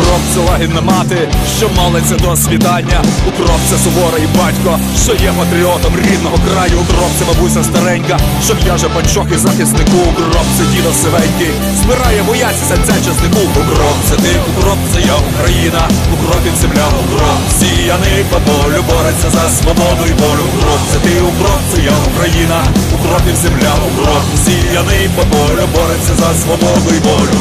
Укроп це лагідна мати, що молиться до світання. Укроп це суворий батько, що є патріотом рідного краю. Укроп це бабуся старенька, що в'яже панчохи захиснику. Укроп це дідо сивенький, збирає бояці серця часнику. Укроп це ти, укроп це я Україна, укропів земля, укроп сіяний по полю, бореться за свободу і волю. Укроп це ти, укроп це я Україна, укропів земля, укроп сіяний по полю, бореться за свободу і волю.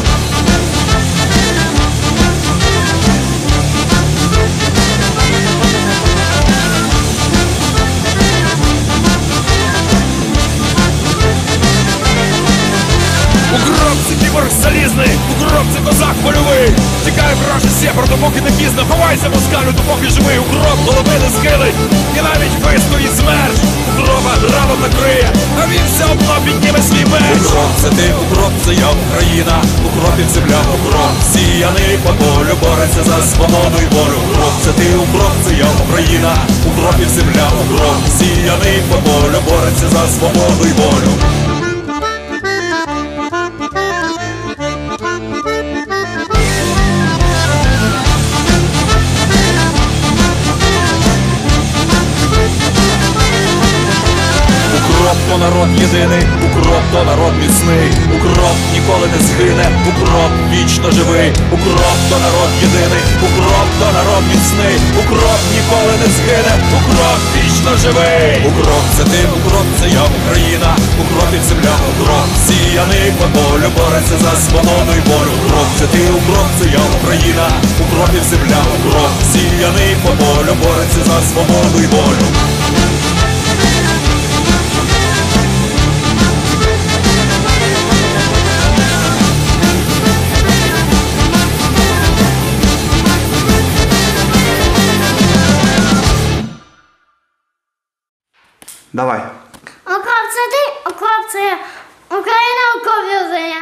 Кіборг залізний, укроп це козак польовий. Тікає враже сєпар, допоки не пізно. Ховайся москалю, допоки живий. Укроп голови не схилить І навіть вистоїть смерч Укропа рано накриє, а він все одно підніме свій меч. Укроп це ти, укроп це я Україна. Укропів земля, укроп Сіяний. По полю, бореться за свободу і волю. Укроп це ти, укроп це я Україна. Укропів земля, укроп Сіяний. По полю, бореться за свободу і волю єдиний, укроп то народ міцний, укроп ніколи не згине, укроп вічно живий, укроп то народ єдиний, укроп то народ міцний, укроп ніколи не згине, укроп вічно живий, укроп це ти, укроп це я Україна, укропів земля, укроп сіяний. По полю, бореться за свободу і волю, укроп це ти, укроп це я Україна, укропів земля, укроп сіяний. По полю, бореться за свободу і волю. Давай. Окоп це ти, окоп це Україна, окоп візе.